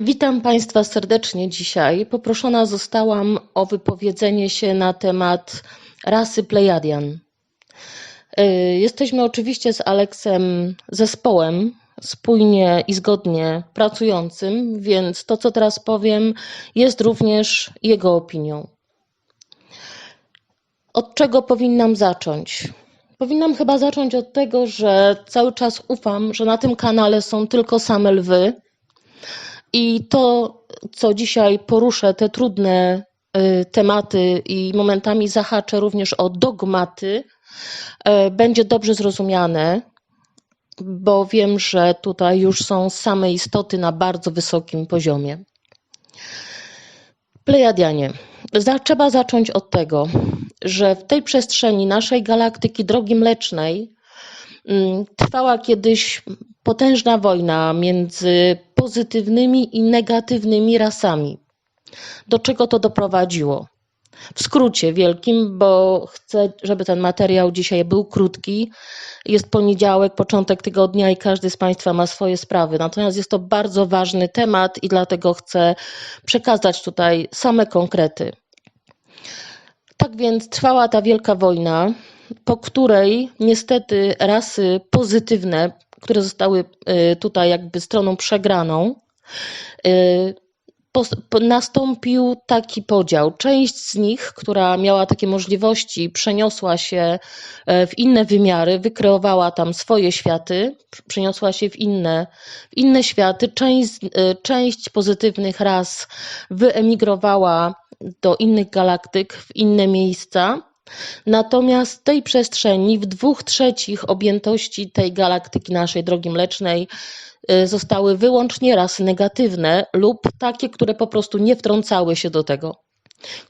Witam Państwa serdecznie dzisiaj. Poproszona zostałam o wypowiedzenie się na temat rasy Plejadian. Y, Jesteśmy oczywiście z Aleksem zespołem spójnie i zgodnie pracującym, więc to, co teraz powiem, jest również jego opinią. Od czego powinnam zacząć? Powinnam chyba zacząć od tego, że cały czas ufam, że na tym kanale są tylko same lwy i to, co dzisiaj poruszę, te trudne y, tematy i momentami zahaczę również o dogmaty, y, będzie dobrze zrozumiane, bo wiem, że tutaj już są same istoty na bardzo wysokim poziomie. Plejadianie. Trzeba zacząć od tego, że w tej przestrzeni naszej galaktyki Drogi Mlecznej mm, trwała kiedyś potężna wojna między pozytywnymi i negatywnymi rasami. Do czego to doprowadziło? W skrócie wielkim, bo chcę, żeby ten materiał dzisiaj był krótki. Jest poniedziałek, początek tygodnia i każdy z Państwa ma swoje sprawy. Natomiast jest to bardzo ważny temat i dlatego chcę przekazać tutaj same konkrety. Tak więc trwała ta wielka wojna, po której niestety rasy pozytywne, które zostały y, tutaj jakby stroną przegraną, y, nastąpił taki podział. Część z nich, która miała takie możliwości, przeniosła się e, w inne wymiary, wykreowała tam swoje światy, przeniosła się w inne, w inne światy. Część, e, część pozytywnych ras wyemigrowała do innych galaktyk, w inne miejsca. Natomiast tej przestrzeni, w dwóch trzecich objętości tej galaktyki naszej drogi mlecznej, Y, zostały wyłącznie rasy negatywne lub takie, które po prostu nie wtrącały się do tego,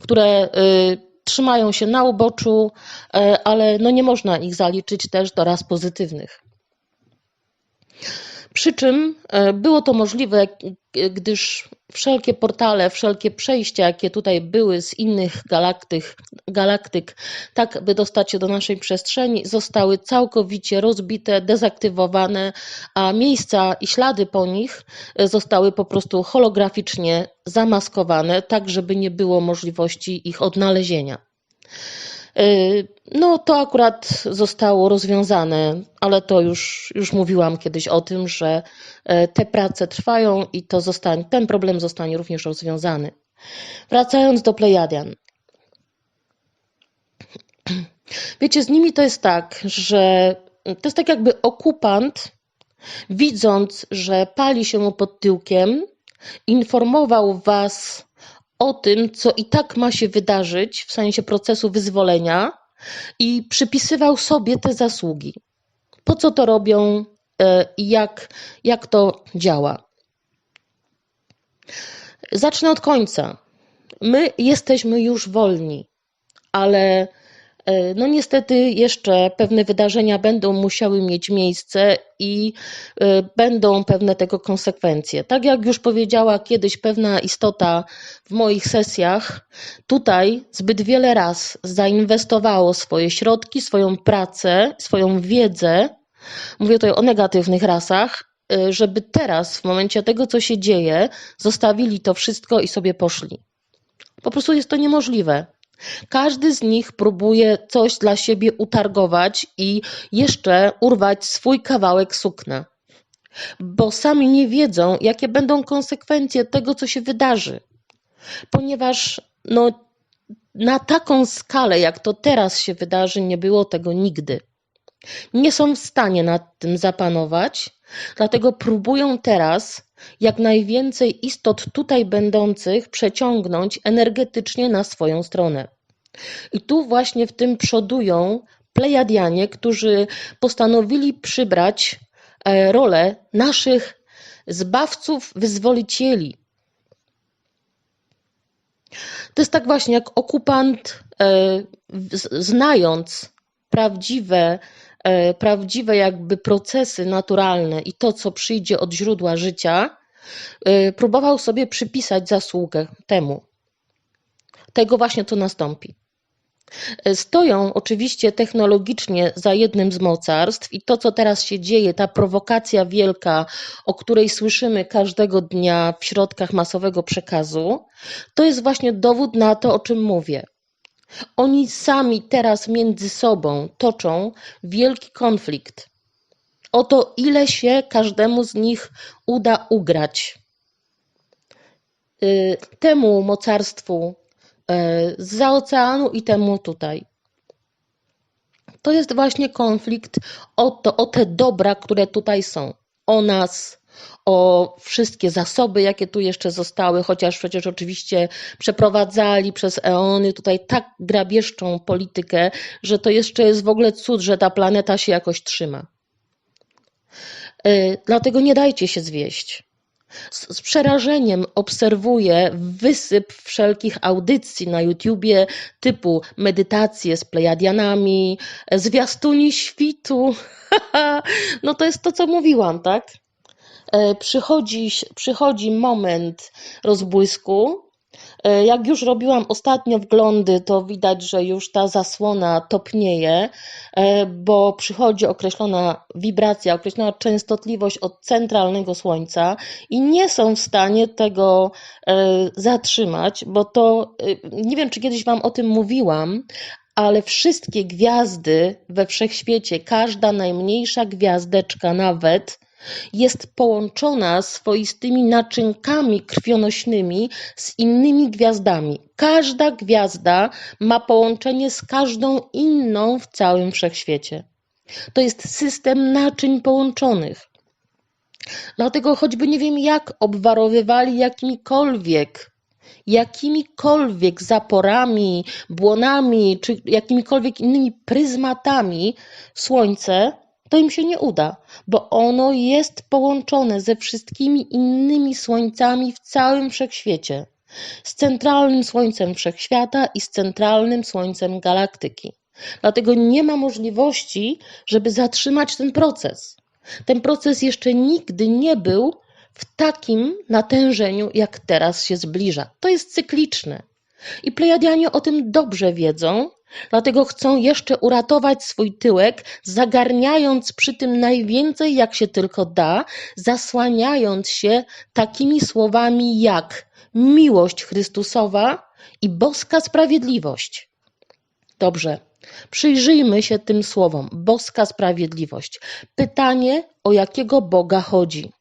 które y, trzymają się na uboczu, y, ale no nie można ich zaliczyć też do ras pozytywnych. Przy czym było to możliwe, gdyż wszelkie portale, wszelkie przejścia, jakie tutaj były z innych galaktyk, galaktyk, tak by dostać się do naszej przestrzeni, zostały całkowicie rozbite, dezaktywowane, a miejsca i ślady po nich e, zostały po prostu holograficznie zamaskowane, tak żeby nie było możliwości ich odnalezienia. Y, no, to akurat zostało rozwiązane, ale to już, już mówiłam kiedyś o tym, że e, te prace trwają i to zostanie, ten problem zostanie również rozwiązany. Wracając do Plejadian. Wiecie, z nimi to jest tak, że to jest tak jakby okupant, widząc, że pali się mu pod tyłkiem, informował was o tym, co i tak ma się wydarzyć w sensie procesu wyzwolenia i przypisywał sobie te zasługi. Po co to robią e, i jak, jak to działa. Zacznę od końca. My jesteśmy już wolni, ale no niestety jeszcze pewne wydarzenia będą musiały mieć miejsce i e, będą pewne tego konsekwencje. Tak jak już powiedziała kiedyś pewna istota w moich sesjach, tutaj zbyt wiele raz zainwestowało swoje środki, swoją pracę, swoją wiedzę, mówię tutaj o negatywnych rasach, e, żeby teraz, w momencie tego, co się dzieje, zostawili to wszystko i sobie poszli. Po prostu jest to niemożliwe. Każdy z nich próbuje coś dla siebie utargować i jeszcze urwać swój kawałek sukna, bo sami nie wiedzą, jakie będą konsekwencje tego, co się wydarzy. Ponieważ no, na taką skalę, jak to teraz się wydarzy, nie było tego nigdy. Nie są w stanie nad tym zapanować, dlatego próbują teraz jak najwięcej istot tutaj będących przeciągnąć energetycznie na swoją stronę. I tu właśnie w tym przodują Plejadianie, którzy postanowili przybrać e, rolę naszych zbawców, wyzwolicieli. To jest tak właśnie, jak okupant, e, znając prawdziwe, prawdziwe jakby procesy naturalne i to, co przyjdzie od źródła życia, próbował sobie przypisać zasługę temu. Tego właśnie to nastąpi. Stoją oczywiście technologicznie za jednym z mocarstw i to, co teraz się dzieje, ta prowokacja wielka, o której słyszymy każdego dnia w środkach masowego przekazu, to jest właśnie dowód na to, o czym mówię. Oni sami teraz między sobą toczą wielki konflikt o to, ile się każdemu z nich uda ugrać. Y, temu mocarstwu za oceanu i temu tutaj. To jest właśnie konflikt o, to, o te dobra, które tutaj są. O nas, o wszystkie zasoby, jakie tu jeszcze zostały, chociaż przecież oczywiście przeprowadzali przez eony tutaj tak grabieżczą politykę, że to jeszcze jest w ogóle cud, że ta planeta się jakoś trzyma. Y, dlatego nie dajcie się zwieść. Z, z przerażeniem obserwuję wysyp wszelkich audycji na YouTubie typu medytacje z plejadianami, zwiastuni świtu. no to jest to, co mówiłam, tak? E, przychodzi, przychodzi moment rozbłysku, E, jak już robiłam ostatnio wglądy, to widać, że już ta zasłona topnieje, e, bo przychodzi określona wibracja, określona częstotliwość od centralnego Słońca i nie są w stanie tego zatrzymać, bo to nie wiem, czy kiedyś Wam o tym mówiłam, ale wszystkie gwiazdy we wszechświecie, każda najmniejsza gwiazdeczka nawet, jest połączona swoistymi naczynkami krwionośnymi z innymi gwiazdami. Każda gwiazda ma połączenie z każdą inną w całym wszechświecie. To jest system naczyń połączonych. Dlatego choćby nie wiem jak obwarowywali jakimikolwiek jakimikolwiek zaporami, błonami czy jakimikolwiek innymi pryzmatami słońce, to im się nie uda, bo ono jest połączone ze wszystkimi innymi słońcami w całym wszechświecie, z centralnym słońcem wszechświata i z centralnym słońcem galaktyki. Dlatego nie ma możliwości, żeby zatrzymać ten proces. Ten proces jeszcze nigdy nie był w takim natężeniu, jak teraz się zbliża. To jest cykliczne. I Plejadianie o tym dobrze wiedzą, Dlatego chcą jeszcze uratować swój tyłek, zagarniając przy tym najwięcej jak się tylko da, zasłaniając się takimi słowami jak miłość Chrystusowa i boska sprawiedliwość. Dobrze, przyjrzyjmy się tym słowom. Boska sprawiedliwość. Pytanie, o jakiego Boga chodzi.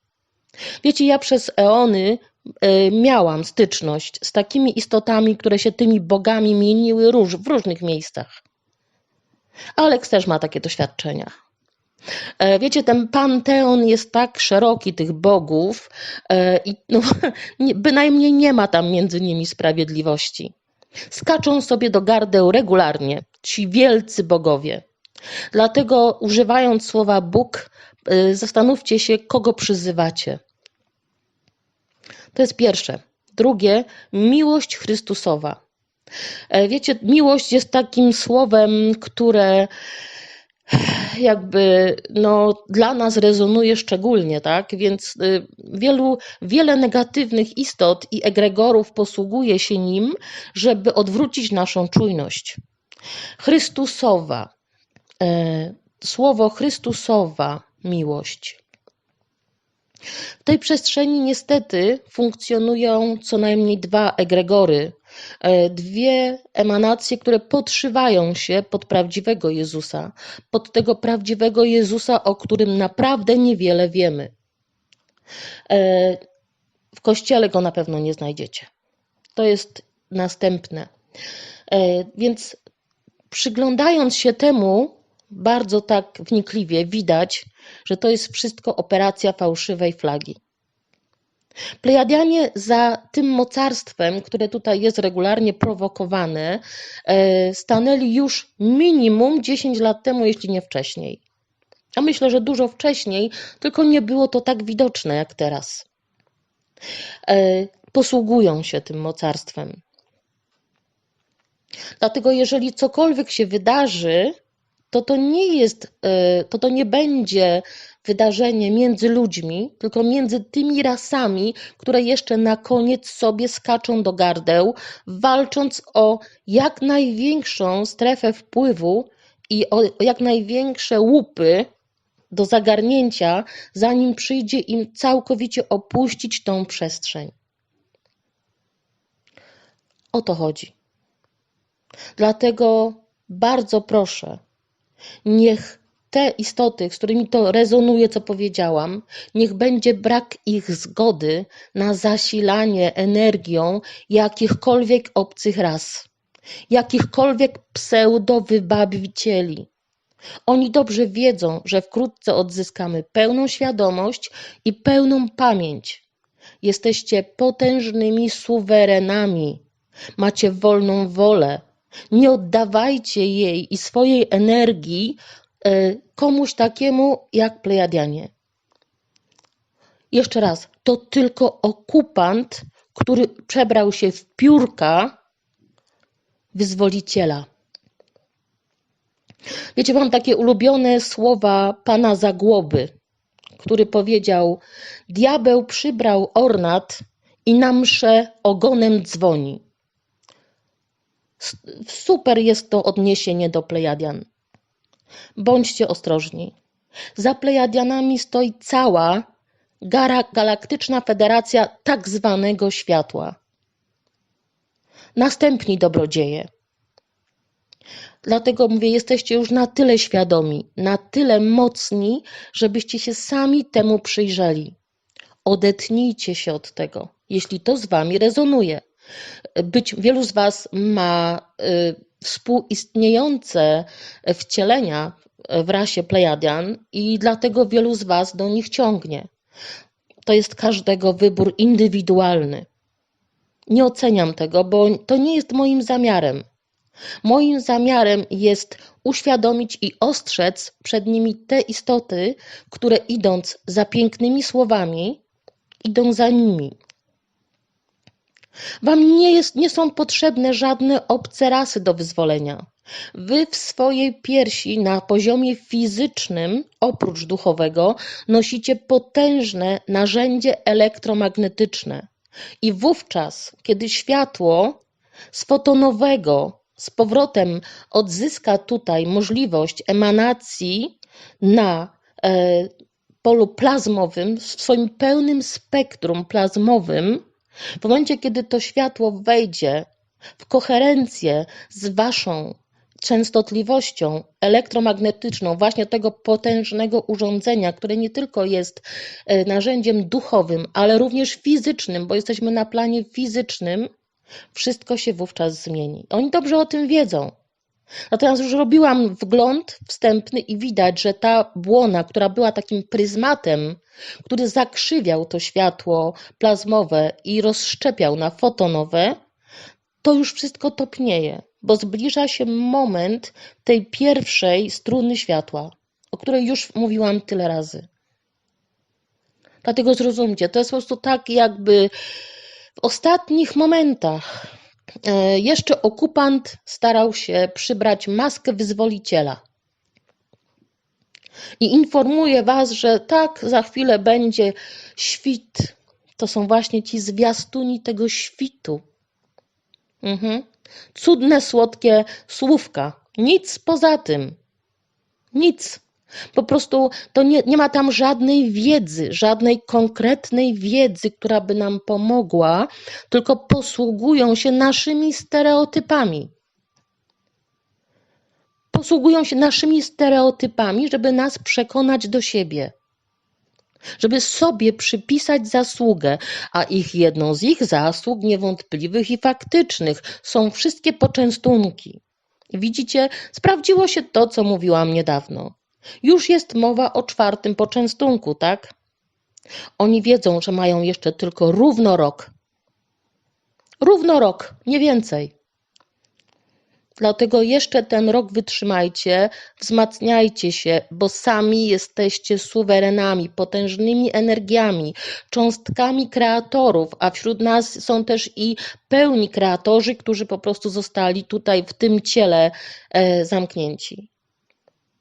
Wiecie, ja przez eony miałam styczność z takimi istotami, które się tymi bogami mieniły róż, w różnych miejscach. Aleks też ma takie doświadczenia. E, wiecie, ten panteon jest tak szeroki tych bogów e, i no, bynajmniej nie ma tam między nimi sprawiedliwości. Skaczą sobie do gardeł regularnie ci wielcy bogowie. Dlatego używając słowa Bóg, zastanówcie się, kogo przyzywacie. To jest pierwsze. Drugie, miłość Chrystusowa. E, wiecie, miłość jest takim słowem, które jakby no, dla nas rezonuje szczególnie, tak? Więc y, wielu, wiele negatywnych istot i egregorów posługuje się nim, żeby odwrócić naszą czujność. Chrystusowa. E, słowo Chrystusowa miłość w tej przestrzeni niestety funkcjonują co najmniej dwa egregory, e, dwie emanacje, które podszywają się pod prawdziwego Jezusa, pod tego prawdziwego Jezusa, o którym naprawdę niewiele wiemy. E, w kościele go na pewno nie znajdziecie. To jest następne. E, więc przyglądając się temu, bardzo tak wnikliwie widać, że to jest wszystko operacja fałszywej flagi. Plejadianie za tym mocarstwem, które tutaj jest regularnie prowokowane, e, stanęli już minimum 10 lat temu, jeśli nie wcześniej. A myślę, że dużo wcześniej, tylko nie było to tak widoczne jak teraz. E, posługują się tym mocarstwem. Dlatego, jeżeli cokolwiek się wydarzy, to to nie jest, e, to to nie będzie wydarzenie między ludźmi, tylko między tymi rasami, które jeszcze na koniec sobie skaczą do gardeł, walcząc o jak największą strefę wpływu i o jak największe łupy do zagarnięcia, zanim przyjdzie im całkowicie opuścić tą przestrzeń. O to chodzi. Dlatego bardzo proszę, niech te istoty, z którymi to rezonuje, co powiedziałam, niech będzie brak ich zgody na zasilanie energią jakichkolwiek obcych ras, jakichkolwiek pseudowybawicieli. Oni dobrze wiedzą, że wkrótce odzyskamy pełną świadomość i pełną pamięć. Jesteście potężnymi suwerenami, macie wolną wolę. Nie oddawajcie jej i swojej energii e, komuś takiemu jak Plejadianie. Jeszcze raz, to tylko okupant, który przebrał się w piórka wyzwoliciela. Wiecie, mam takie ulubione słowa pana Zagłoby, który powiedział: Diabeł przybrał ornat i na mszę ogonem dzwoni. Super jest to odniesienie do Plejadian. Bądźcie ostrożni. Za Plejadianami stoi cała galaktyczna federacja tak zwanego światła. Następni dobrodzieje. Dlatego mówię, jesteście już na tyle świadomi, na tyle mocni, żebyście się sami temu przyjrzeli. Odetnijcie się od tego, jeśli to z wami rezonuje. Być wielu z was ma y, współistniejące wcielenia w rasie Plejadian i dlatego wielu z was do nich ciągnie. To jest każdego wybór indywidualny. Nie oceniam tego, bo to nie jest moim zamiarem. Moim zamiarem jest uświadomić i ostrzec przed nimi te istoty, które idąc za pięknymi słowami, idą za nimi. Wam nie, jest, nie są potrzebne żadne obce rasy do wyzwolenia. Wy w swojej piersi na poziomie fizycznym, oprócz duchowego, nosicie potężne narzędzie elektromagnetyczne. I wówczas, kiedy światło z fotonowego z powrotem odzyska tutaj możliwość emanacji na e, polu plazmowym, w swoim pełnym spektrum plazmowym, w momencie, kiedy to światło wejdzie w koherencję z Waszą częstotliwością elektromagnetyczną, właśnie tego potężnego urządzenia, które nie tylko jest e, narzędziem duchowym, ale również fizycznym, bo jesteśmy na planie fizycznym, wszystko się wówczas zmieni. Oni dobrze o tym wiedzą. Natomiast już robiłam wgląd wstępny i widać, że ta błona, która była takim pryzmatem, który zakrzywiał to światło plazmowe i rozszczepiał na fotonowe, to już wszystko topnieje, bo zbliża się moment tej pierwszej struny światła, o której już mówiłam tyle razy. Dlatego zrozumcie, to jest po prostu tak, jakby w ostatnich momentach jeszcze okupant starał się przybrać maskę wyzwoliciela. I informuje Was, że tak, za chwilę będzie świt. To są właśnie ci zwiastuni tego świtu. Mhm. Cudne, słodkie słówka. Nic poza tym. Nic. Po prostu to nie, nie ma tam żadnej wiedzy, żadnej konkretnej wiedzy, która by nam pomogła, tylko posługują się naszymi stereotypami. Posługują się naszymi stereotypami, żeby nas przekonać do siebie żeby sobie przypisać zasługę, a ich jedną z ich zasług, niewątpliwych i faktycznych, są wszystkie poczęstunki. Widzicie, sprawdziło się to, co mówiłam niedawno. Już jest mowa o czwartym poczęstunku, tak? Oni wiedzą, że mają jeszcze tylko równo rok. Równo rok, nie więcej. Dlatego jeszcze ten rok wytrzymajcie, wzmacniajcie się, bo sami jesteście suwerenami, potężnymi energiami, cząstkami kreatorów, a wśród nas są też i pełni kreatorzy, którzy po prostu zostali tutaj w tym ciele e, zamknięci.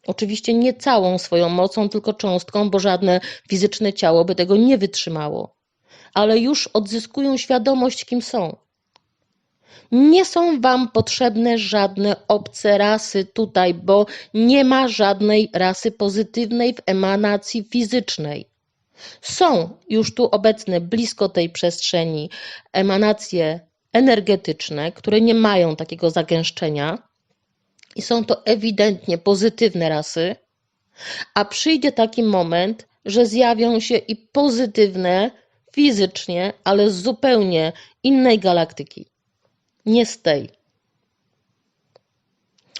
Oczywiście nie całą swoją mocą, tylko cząstką, bo żadne fizyczne ciało by tego nie wytrzymało, ale już odzyskują świadomość, kim są. Nie są wam potrzebne żadne obce rasy tutaj, bo nie ma żadnej rasy pozytywnej w emanacji fizycznej. Są już tu obecne blisko tej przestrzeni emanacje energetyczne, które nie mają takiego zagęszczenia i są to ewidentnie pozytywne rasy, a przyjdzie taki moment, że zjawią się i pozytywne fizycznie, ale z zupełnie innej galaktyki. Nie z tej.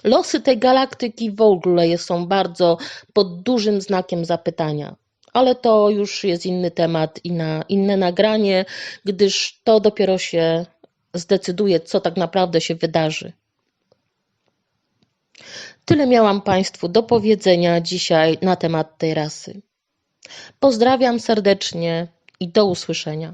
Losy tej galaktyki w ogóle są bardzo pod dużym znakiem zapytania. Ale to już jest inny temat i na inne nagranie, gdyż to dopiero się zdecyduje, co tak naprawdę się wydarzy. Tyle miałam Państwu do powiedzenia dzisiaj na temat tej rasy. Pozdrawiam serdecznie i do usłyszenia.